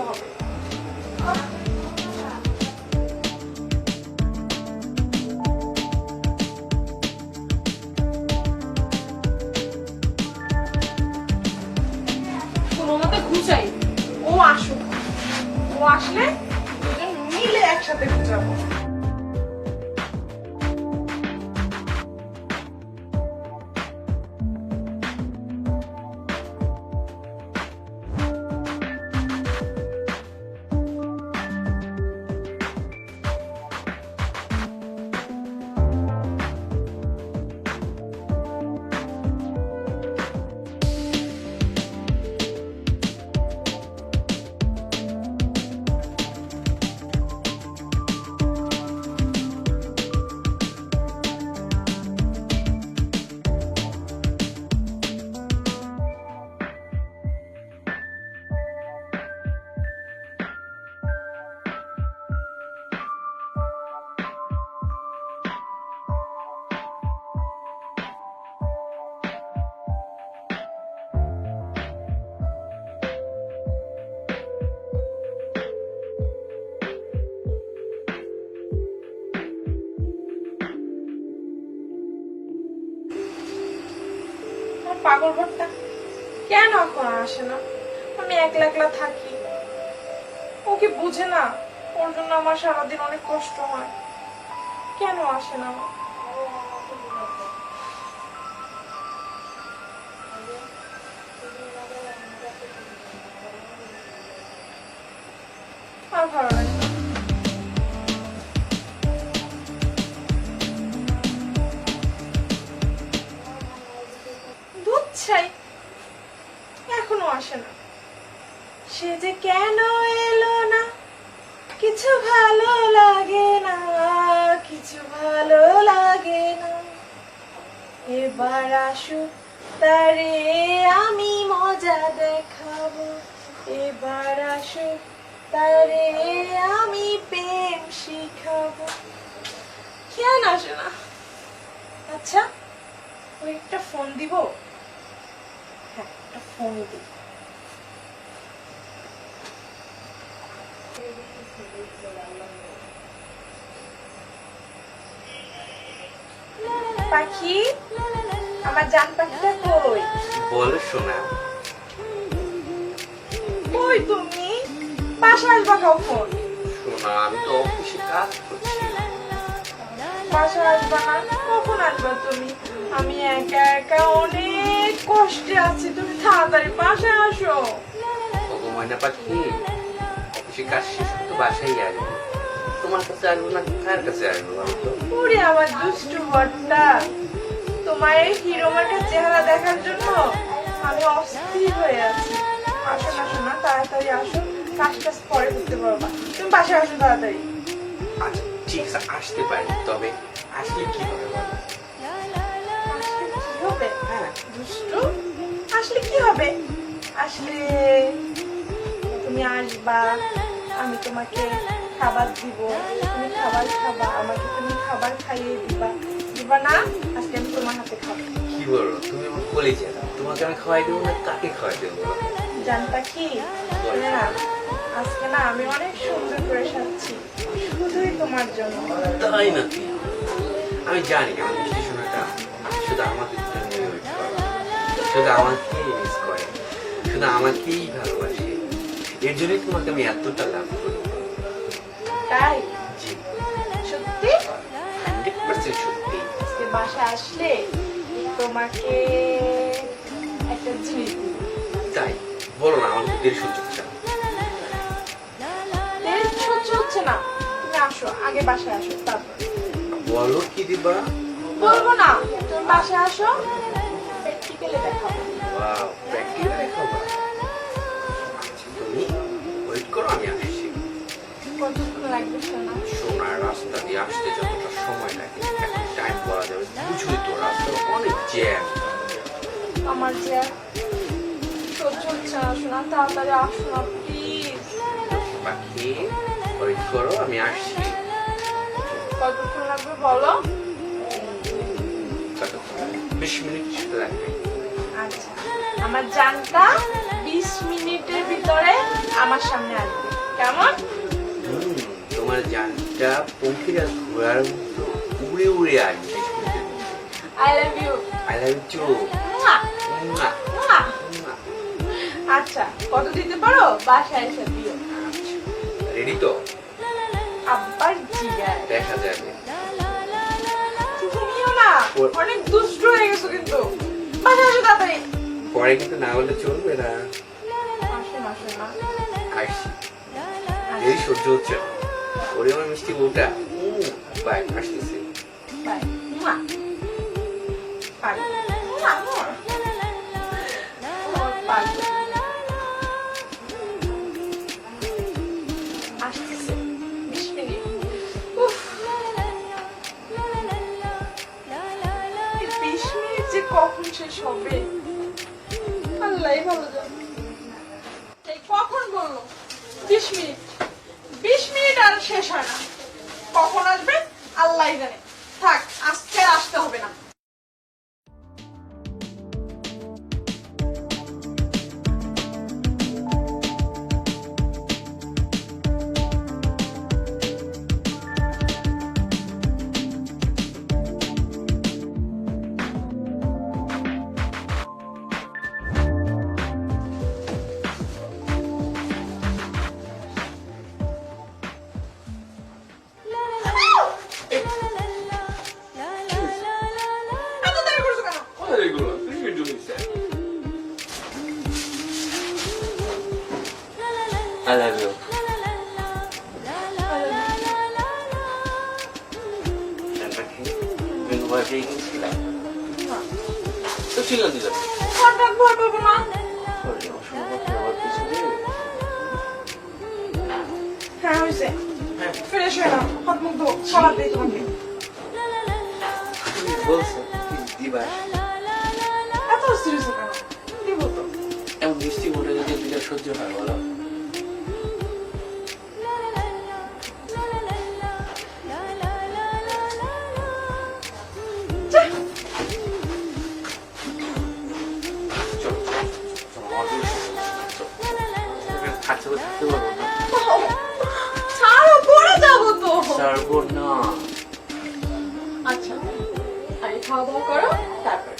ঘর গুছাইতে পাগল ঘরটা কেন এখন আসে না? আমি একলা একলা থাকি। ও কি বুঝে না? ওর জন্য আমার সারাদিন অনেক কষ্ট হয়। কেন আসে না? আর ভালো চাই এখনও আসে না। সে যে কেন এলো না? কিছু ভালো লাগে না, কিছু ভালো লাগে না। এবার আসুক তারে আমি মজা দেখাবো। এবার আসুক তারে আমি প্রেম শিখাবো। কেন আসে না? আচ্ছা ওই একটা ফোন দিব? একটা ফোন দিব পাখি? আমার জান পাখিটা কই? বল শোনা। কই তুমি? বাসা আসবা কখন? শোনা আমি তো অফিসে কাজ করছি। বাসা আসবা না? কখন আসবা তুমি? আমি একা একা অনেক কষ্টে আছি তুমি তাড়াতাড়ি বাসায় আসো। ওগো ময়না পাখি অফিসে কাজ শেষ বাসায় আসব। তোমার কাছে আসব না কার কাছে আসব ওরে আমার দুষ্টু বটটা তোমার এই হিরোমাটার চেহারা দেখার জন্য আমি অস্থির হয়ে আছি। না তাড়াতাড়ি আসো কাজ টাজ পরে করতে পারবা তুমি বাসায় আসো তাড়াতাড়ি। আচ্ছা ঠিক আছে আসতে পারি তবে আসলে কি হবে বলো? দুষ্টু? আসলে কি হবে? আসলে তুমি আসবা আমি তোমাকে খাবার দিব। তুমি খাবার খাবা আমাকে তুমি খাবার খাইয়ে দিবা। দিবা না? আজকে আমি তোমার হাতে খাব। কি বলো? তুমি তোমাকে আমি খাওয়াই দেবো না কাকে খাওয়াই দেবো জানতা কি? না আজকে না আমি অনেক সুন্দর করে সাজছি। শুধুই তোমার জন্য। তাই নাকি? আমি জানি আমার মিষ্টি শোনাটা। শুধু করে। শুধু আমাকেই মিস করে। শুধু আমাকেই ভালোবাসে। এর জন্যই তোমাকে আমি এতটা লাভ করি। তাই? জি। সত্যি? হান্ড্রেড পার্সেন্ট সত্যি। আজকে বাসায় আসলে তোমাকে একটা জিনিস তাই? বলো না আমার দেরি সহ্য হচ্ছে না। দেরি সহ্য হচ্ছে না। তুমি আসো আগে বাসায় আসো তারপর। বলো কি দিবা? বলব না তুমি বাসায় আসো। প্র্যাকটিক্যালি দেখাবো ওয়াও প্র্যাকটিক্যাল দেখাবো তুমি ওয়েট করো আমি আসছি কতক্ষণ লাগবে সোনার রাস্তা দিয়ে আসতে যতটা সময় লাগে এখন টাইম বলা যাবে বুঝুই তো রাস্তা অনেক জ্যাম আমার যে আর সহ্য হচ্ছে না শোনা তাড়াতাড়ি আসো না প্লিজ বাকি ওয়েট করো আমি আসছি। কতক্ষণ লাগবে বলো? বিশ মিনিট লাগবে। আচ্ছা আমার জানটা বিশ মিনিটের ভিতরে আমার সামনে আসবে। কেমন? তোমার জানটা পঙ্খিরা ঘোরার মতো উড়ে উড়ে আসবে I love you I love you আচ্ছা কত দিতে পারো? বাসায় এসে দিও। রেডি তো? আব্বার জিগার দেখা যাবে। তুমিও না। অনেক দুষ্ট পরে কিন্তু না হলে চলবে না। এই সহ্য হচ্ছে। ওরে আমার মিষ্টি বউটা। বাই, আসতেছে। কখন শেষ হবে? আল্লাহ ভালো জানে এই কখন বিশ মিনিট। বিশ মিনিট আর শেষ হয় না। কখন আসবে? আল্লাহ জানে। থাক, আজকে আসতে হবে না। তো চিল্লা দিলাম হঠাৎ ভয় পাবো না। হ্যাঁ হয়েছে। ফ্রেশ হয়ে নাও হাত মুখ ধো খাবার দিই তোমাকে। বলছো? দিবা? এত সিরিয়াস কেন? দিব তো এমন মিষ্টি মনে যদি দিলে সহ্য হয় বলো। থাকতে থাকতে পারব না। ছাড়ো পড়ে যাব তো। ছাড়বো না। আচ্ছা আগে খাওয়া দাওয়া করো তারপর।